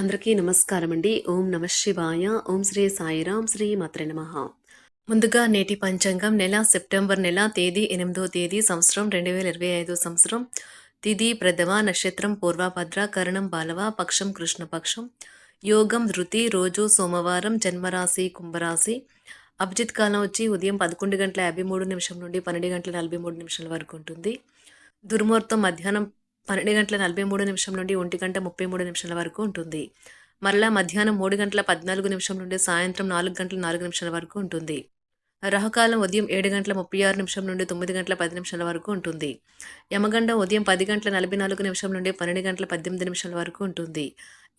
అందరికీ నమస్కారం అండి ఓం నమ శివాయ. ఓం శ్రీ సాయిరాం శ్రీ మాత్ర నమ. ముందుగా నేటి పంచాంగం నెల సెప్టెంబర్ నెల తేదీ ఎనిమిదో తేదీ సంవత్సరం రెండు వేల ఇరవై ఐదో సంవత్సరం. తిథి ప్రథమ నక్షత్రం పూర్వభద్ర కరణం బాలవ పక్షం కృష్ణపక్షం. యోగం ధృతి రోజు సోమవారం జన్మరాశి కుంభరాశి. అభిజిత్ కాలం వచ్చి ఉదయం పదకొండు గంటల యాభై మూడు నిమిషం నుండి పన్నెండు గంటల నలభై మూడు నిమిషాల వరకు ఉంటుంది. దుర్ముహూర్తం మధ్యాహ్నం పన్నెండు గంటల నలభై మూడు నిమిషం నుండి ఒంటి గంట ముప్పై మూడు నిమిషాల వరకు ఉంటుంది. మరలా మధ్యాహ్నం మూడు గంటల పద్నాలుగు నిమిషం నుండి సాయంత్రం నాలుగు గంటల నాలుగు నిమిషాల వరకు ఉంటుంది. రాహుకాలం ఉదయం ఏడు గంటల ముప్పై ఆరు నిమిషం నుండి తొమ్మిది గంటల పది నిమిషాల వరకు ఉంటుంది. యమగండ ఉదయం పది గంటల నలభై నాలుగు నిమిషం నుండి పన్నెండు గంటల పద్దెనిమిది నిమిషాల వరకు ఉంటుంది.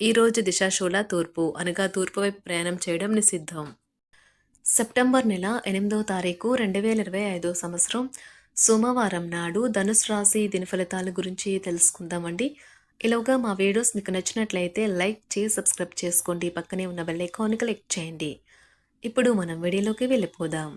ఈ రోజు దిశాశూల తూర్పు అనగా తూర్పు వైపు ప్రయాణం చేయడం నిషిద్ధం. సెప్టెంబర్ నెల ఎనిమిదవ తారీఖు రెండు వేల ఇరవై ఐదో సంవత్సరం. సోమవారం నాడు ధనుసు రాశి దినఫలితాల గురించి తెలుసుకుందామండి. ఇలాగా మా వీడియోస్ మీకు నచ్చినట్లయితే లైక్ చేసి సబ్స్క్రైబ్ చేసుకోండి. పక్కనే ఉన్న బెల్ ఐకాన్ క్లిక్ చేయండి. ఇప్పుడు మనం వీడియోలోకి వెళ్ళిపోదాం.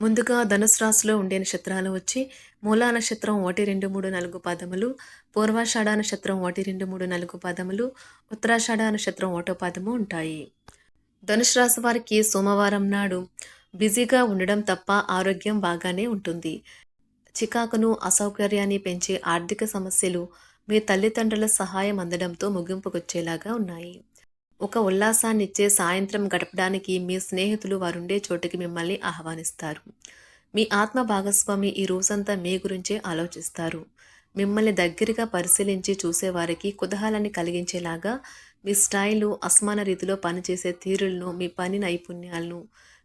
ముందుగా ధనుసు రాశిలో ఉండే నక్షత్రాలు వచ్చి మూలా నక్షత్రం ఒకటి రెండు మూడు నాలుగు పదములు పూర్వాషాఢ నక్షత్రం ఒకటి రెండు మూడు నాలుగు పదములు ఉత్తరాషాఢ నక్షత్రం ఒకటో పదము ఉంటాయి. ధనుసు రాశి వారికి సోమవారం నాడు బిజీగా ఉండడం తప్ప ఆరోగ్యం బాగానే ఉంటుంది. చికాకును అసౌకర్యాన్ని పెంచే ఆర్థిక సమస్యలు మీ తల్లిదండ్రుల సహాయం అందడంతో ముగింపుకొచ్చేలాగా ఉన్నాయి. ఒక ఉల్లాసాన్నిచ్చే సాయంత్రం గడపడానికి మీ స్నేహితులు వారుండే చోటుకి మిమ్మల్ని ఆహ్వానిస్తారు. మీ ఆత్మ భాగస్వామి ఈ రోజంతా మీ గురించే ఆలోచిస్తారు. మిమ్మల్ని దగ్గరగా పరిశీలించి చూసేవారికి కుతూహలాన్ని కలిగించేలాగా మీ స్టైలు అసమాన రీతిలో పనిచేసే తీరులను మీ పని నైపుణ్యాలను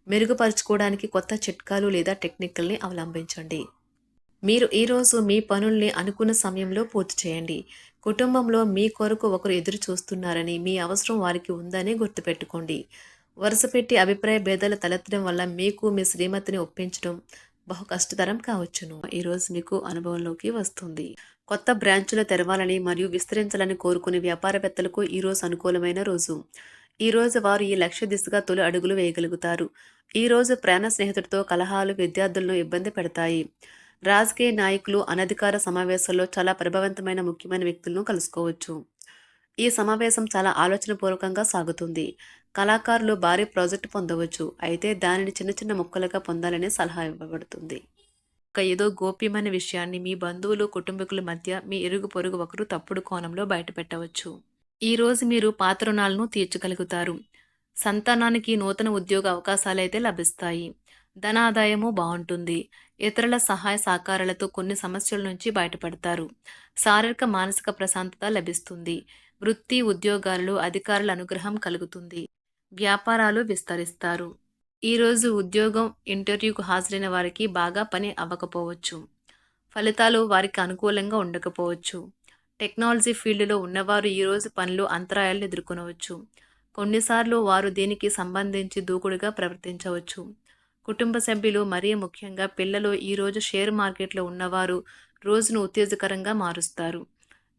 మెరుగుపరుచుకోవడానికి కొత్త చిట్కాలు లేదా టెక్నికల్ని అవలంబించండి. మీరు ఈరోజు మీ పనుల్ని అనుకున్న సమయంలో పూర్తి చేయండి. కుటుంబంలో మీ కొరకు ఒకరు ఎదురు చూస్తున్నారని మీ అవసరం వారికి ఉందని గుర్తుపెట్టుకోండి. వరుసపెట్టి అభిప్రాయ భేదాలు తలెత్తడం వల్ల మీకు మీ శ్రీమతిని ఒప్పించడం బహు కష్టతరం కావచ్చును. ఈరోజు మీకు అనుభవంలోకి వస్తుంది. కొత్త బ్రాంచులు తెరవాలని మరియు విస్తరించాలని కోరుకునే వ్యాపారవేత్తలకు ఈరోజు అనుకూలమైన రోజు. ఈ రోజు వారు ఈ లక్ష్య దిశగా తొలి అడుగులు వేయగలుగుతారు. ఈరోజు ప్రాణ స్నేహితుడితో కలహాలు విద్యార్థులను ఇబ్బంది పెడతాయి. రాజకీయ నాయకులు అనధికార సమావేశాల్లో చాలా ప్రభావవంతమైన ముఖ్యమైన వ్యక్తులను కలుసుకోవచ్చు. ఈ సమావేశం చాలా ఆలోచనపూర్వకంగా సాగుతుంది. కళాకారులు భారీ ప్రాజెక్టు పొందవచ్చు. అయితే దానిని చిన్న చిన్న ముక్కలుగా పొందాలని సలహా ఇవ్వబడుతుంది. ఒక ఏదో గోప్యమైన విషయాన్ని మీ బంధువులు కుటుంబీకుల మధ్య మీ ఇరుగు పొరుగు ఒకరు తప్పుడు కోణంలో బయటపెట్టవచ్చు. ఈరోజు మీరు పాత రుణాలను తీర్చగలుగుతారు. సంతానానికి నూతన ఉద్యోగ అవకాశాలైతే లభిస్తాయి. ధనాదాయము బాగుంటుంది. ఇతరుల సహాయ సహకారాలతో కొన్ని సమస్యల నుంచి బయటపడతారు. శారీరక మానసిక ప్రశాంతత లభిస్తుంది. వృత్తి ఉద్యోగాలలో అధికారుల అనుగ్రహం కలుగుతుంది. వ్యాపారాలు విస్తరిస్తారు. ఈరోజు ఉద్యోగం ఇంటర్వ్యూకు హాజరైన వారికి బాగా పని అవ్వకపోవచ్చు. ఫలితాలు వారికి అనుకూలంగా ఉండకపోవచ్చు. టెక్నాలజీ ఫీల్డ్లో ఉన్నవారు ఈరోజు పనులు అంతరాయాలను ఎదుర్కొనవచ్చు. కొన్నిసార్లు వారు దీనికి సంబంధించి దూకుడుగా ప్రవర్తించవచ్చు. కుటుంబ సభ్యులు మరీ ముఖ్యంగా పిల్లలు ఈరోజు షేర్ మార్కెట్లో ఉన్నవారు రోజును ఉత్తేజకరంగా మారుస్తారు.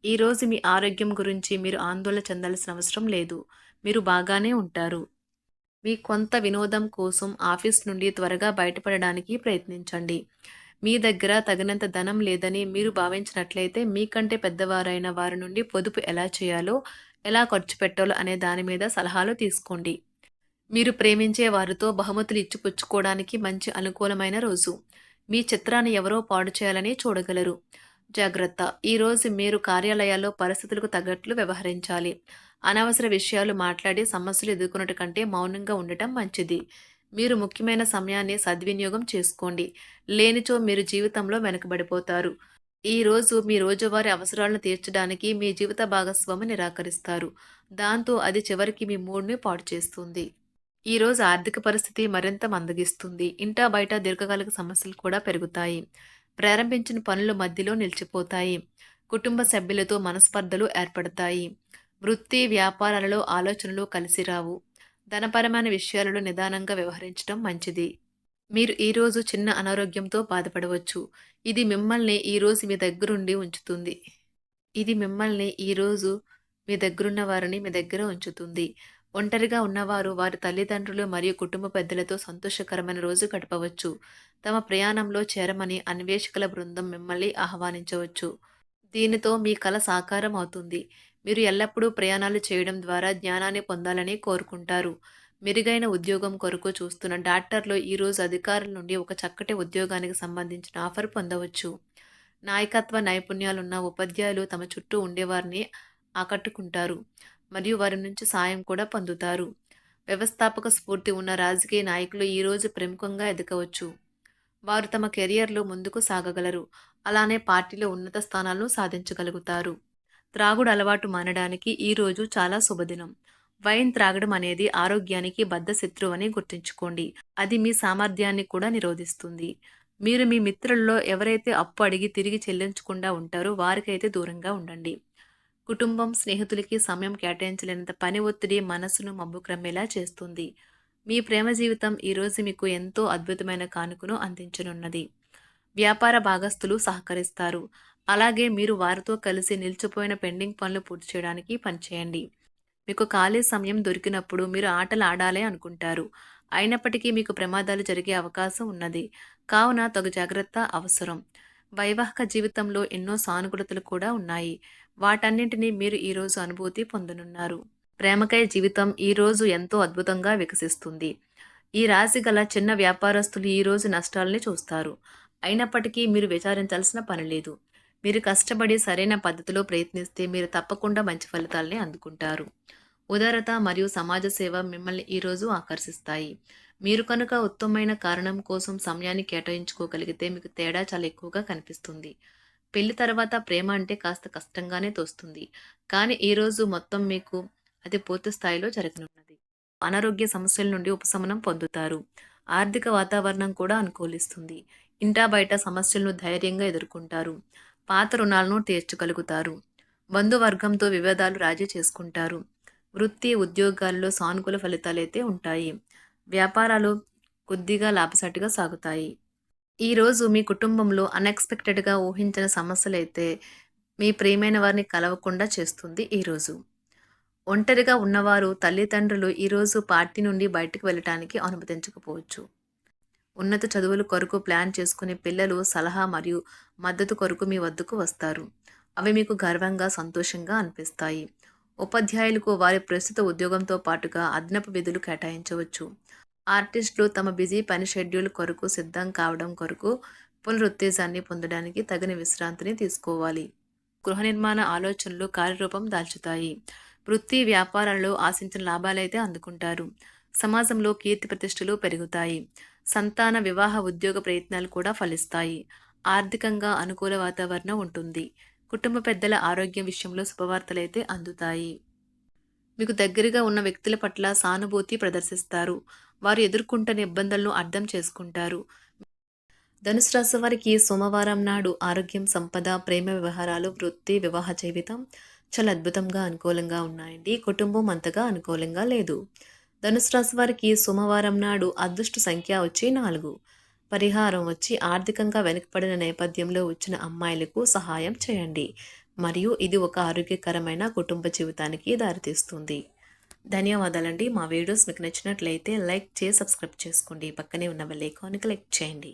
ఈరోజు మీ ఆరోగ్యం గురించి మీరు ఆందోళన చెందాల్సిన అవసరం లేదు. మీరు బాగానే ఉంటారు. మీ కొంత వినోదం కోసం ఆఫీస్ నుండి త్వరగా బయటపడడానికి ప్రయత్నించండి. మీ దగ్గర తగినంత ధనం లేదని మీరు భావించినట్లయితే మీకంటే పెద్దవారైన వారి నుండి పొదుపు ఎలా చేయాలో ఎలా ఖర్చు పెట్టాలో అనే దాని మీద సలహాలు తీసుకోండి. మీరు ప్రేమించే వారితో బహుమతులు ఇచ్చిపుచ్చుకోవడానికి మంచి అనుకూలమైన రోజు. మీ చిత్రాన్ని ఎవరో పాడు చేయాలని చూడగలరు. జాగ్రత్త. ఈరోజు మీరు కార్యాలయాల్లో పరిస్థితులకు తగ్గట్లు వ్యవహరించాలి. అనవసర విషయాలు మాట్లాడి సమస్యలు ఎదుర్కొన్నట కంటే మౌనంగా ఉండటం మంచిది. మీరు ముఖ్యమైన సమయాన్ని సద్వినియోగం చేసుకోండి. లేనిచో మీరు జీవితంలో వెనుకబడిపోతారు. ఈ రోజు మీ రోజువారీ అవసరాలను తీర్చడానికి మీ జీవిత భాగస్వామి నిరాకరిస్తారు. దాంతో అది చివరికి మీ మూడ్ని పాడు చేస్తుంది. ఈ రోజు ఆర్థిక పరిస్థితి మరింత మందగిస్తుంది. ఇంటా బయట దీర్ఘకాలిక సమస్యలు కూడా పెరుగుతాయి. ప్రారంభించిన పనులు మధ్యలో నిలిచిపోతాయి. కుటుంబ సభ్యులతో మనస్పర్ధలు ఏర్పడతాయి. వృత్తి వ్యాపారాలలో ఆలోచనలు కలిసి రావు. ధనపరమైన విషయాలలో నిదానంగా వ్యవహరించడం మంచిది. మీరు ఈరోజు చిన్న అనారోగ్యంతో బాధపడవచ్చు. ఇది మిమ్మల్ని ఈరోజు మీ దగ్గరుండి ఉంచుతుంది. ఇది మిమ్మల్ని ఈరోజు మీ దగ్గరున్న వారిని మీ దగ్గర ఉంచుతుంది. ఒంటరిగా ఉన్నవారు వారి తల్లిదండ్రులు మరియు కుటుంబ పెద్దలతో సంతోషకరమైన రోజు గడపవచ్చు. తమ ప్రయాణంలో చేరమని అన్వేషకుల బృందం మిమ్మల్ని ఆహ్వానించవచ్చు. దీనితో మీ కళ సాకారం అవుతుంది. మీరు ఎల్లప్పుడూ ప్రయాణాలు చేయడం ద్వారా జ్ఞానాన్ని పొందాలని కోరుకుంటారు. మెరుగైన ఉద్యోగం కొరకు చూస్తున్న డాక్టర్లు ఈరోజు అధికారుల నుండి ఒక చక్కటి ఉద్యోగానికి సంబంధించిన ఆఫర్ పొందవచ్చు. నాయకత్వ నైపుణ్యాలున్న ఉపాధ్యాయులు తమ చుట్టూ ఉండేవారిని ఆకట్టుకుంటారు. మరియు వారి నుంచి సాయం కూడా పొందుతారు. వ్యవస్థాపక స్ఫూర్తి ఉన్న రాజకీయ నాయకులు ఈరోజు ప్రముఖంగా ఎదగవచ్చు. వారు తమ కెరియర్లో ముందుకు సాగగలరు. అలానే పార్టీలో ఉన్నత స్థానాలను సాధించగలుగుతారు. త్రాగుడు అలవాటు మానడానికి ఈ రోజు చాలా శుభదినం. వైన్ త్రాగడం అనేది ఆరోగ్యానికి బద్ధ శత్రువు అని గుర్తుంచుకోండి. అది మీ సామర్థ్యాన్ని కూడా నిరోధిస్తుంది. మీరు మీ మిత్రుల్లో ఎవరైతే అప్పు అడిగి తిరిగి చెల్లించకుండా ఉంటారో వారికైతే దూరంగా ఉండండి. కుటుంబం స్నేహితులకి సమయం కేటాయించలేనంత పని ఒత్తిడి మనసును మబ్బుక్రమ్మేలా చేస్తుంది. మీ ప్రేమ జీవితం ఈరోజు మీకు ఎంతో అద్భుతమైన కానుకను అందించనున్నది. వ్యాపార భాగస్తులు సహకరిస్తారు. అలాగే మీరు వారితో కలిసి నిలిచిపోయిన పెండింగ్ పనులు పూర్తి చేయడానికి పనిచేయండి. మీకు ఖాళీ సమయం దొరికినప్పుడు మీరు ఆటలు ఆడాలి అనుకుంటారు. అయినప్పటికీ మీకు ప్రమాదాలు జరిగే అవకాశం ఉన్నది. కావున తగు జాగ్రత్త అవసరం. వైవాహిక జీవితంలో ఎన్నో సానుకూలతలు కూడా ఉన్నాయి. వాటన్నింటినీ మీరు ఈరోజు అనుభూతి పొందనున్నారు. ప్రేమకై జీవితం ఈరోజు ఎంతో అద్భుతంగా వికసిస్తుంది. ఈ రాశి గల చిన్న వ్యాపారస్తులు ఈరోజు నష్టాలని చూస్తారు. అయినప్పటికీ మీరు విచారించాల్సిన పని లేదు. మీరు కష్టపడి సరైన పద్ధతిలో ప్రయత్నిస్తే మీరు తప్పకుండా మంచి ఫలితాలని అందుకుంటారు. ఉదారత మరియు సమాజ సేవ మిమ్మల్ని ఈరోజు ఆకర్షిస్తాయి. మీరు కనుక ఉత్తమమైన కారణం కోసం సమయాన్ని కేటాయించుకోగలిగితే మీకు తేడా చాలా ఎక్కువగా కనిపిస్తుంది. పెళ్ళి తర్వాత ప్రేమ అంటే కాస్త కష్టంగానే తోస్తుంది. కానీ ఈరోజు మొత్తం మీకు అది పూర్తి స్థాయిలో జరగనున్నది. అనారోగ్య సమస్యల నుండి ఉపశమనం పొందుతారు. ఆర్థిక వాతావరణం కూడా అనుకూలిస్తుంది. ఇంటా బయట సమస్యలను ధైర్యంగా ఎదుర్కొంటారు. పాత రుణాలను తీర్చగలుగుతారు. బంధువర్గంతో వివాదాలు రాజీ చేసుకుంటారు. వృత్తి ఉద్యోగాల్లో సానుకూల ఫలితాలైతే ఉంటాయి. వ్యాపారాలు కొద్దిగా లాభసాటిగా సాగుతాయి. ఈరోజు మీ కుటుంబంలో అన్ఎక్స్పెక్టెడ్గా ఊహించిన సమస్యలైతే మీ ప్రియమైన వారిని కలవకుండా చేస్తుంది ఈరోజు ఒంటరిగా ఉన్నవారు తల్లిదండ్రులు ఈరోజు పార్టీ నుండి బయటకు వెళ్ళటానికి అనుమతించకపోవచ్చు. ఉన్నత చదువుల కొరకు ప్లాన్ చేసుకునే పిల్లలు సలహా మరియు మద్దతు కొరకు మీ వద్దకు వస్తారు. అవి మీకు గర్వంగా సంతోషంగా అనిపిస్తాయి. ఉపాధ్యాయులకు వారి ప్రస్తుత ఉద్యోగంతో పాటుగా అదనపు విధులు కేటాయించవచ్చు. ఆర్టిస్టులు తమ బిజీ పని షెడ్యూల్ కొరకు సిద్ధం కావడం కొరకు పునరుత్తేజాన్ని పొందడానికి తగిన విశ్రాంతిని తీసుకోవాలి. గృహ నిర్మాణ ఆలోచనలు కార్యరూపం దాల్చుతాయి. వృత్తి వ్యాపారాల్లో ఆశించిన లాభాలైతే అందుకుంటారు. సమాజంలో కీర్తి ప్రతిష్టలు పెరుగుతాయి. సంతాన వివాహ ఉద్యోగ ప్రయత్నాలు కూడా ఫలిస్తాయి. ఆర్థికంగా అనుకూల వాతావరణం ఉంటుంది. కుటుంబ పెద్దల ఆరోగ్యం విషయంలో శుభవార్తలైతే అందుతాయి. మీకు దగ్గరగా ఉన్న వ్యక్తుల పట్ల సానుభూతి ప్రదర్శిస్తారు. వారు ఎదుర్కొంటున్న ఇబ్బందులను అర్థం చేసుకుంటారు. ధనుసు రాశి వారికి సోమవారం నాడు ఆరోగ్యం సంపద ప్రేమ వ్యవహారాలు వృత్తి వివాహ జీవితం చాలా అద్భుతంగా అనుకూలంగా ఉన్నాయండి. కుటుంబం అంతగా అనుకూలంగా లేదు. ధనుసు రాశి వారికి సోమవారం నాడు అదృష్ట సంఖ్య వచ్చి నాలుగు. పరిహారం వచ్చి ఆర్థికంగా వెనుకబడిన నేపథ్యంలో వచ్చిన అమ్మాయిలకు సహాయం చేయండి. మరియు ఇది ఒక ఆరోగ్యకరమైన కుటుంబ జీవితానికి దారితీస్తుంది. ధన్యవాదాలండి. మా వీడియోస్ మీకు నచ్చినట్లయితే లైక్ చేసి సబ్స్క్రైబ్ చేసుకోండి. పక్కనే ఉన్న బెల్ ఐకాన్ క్లిక్ చేయండి.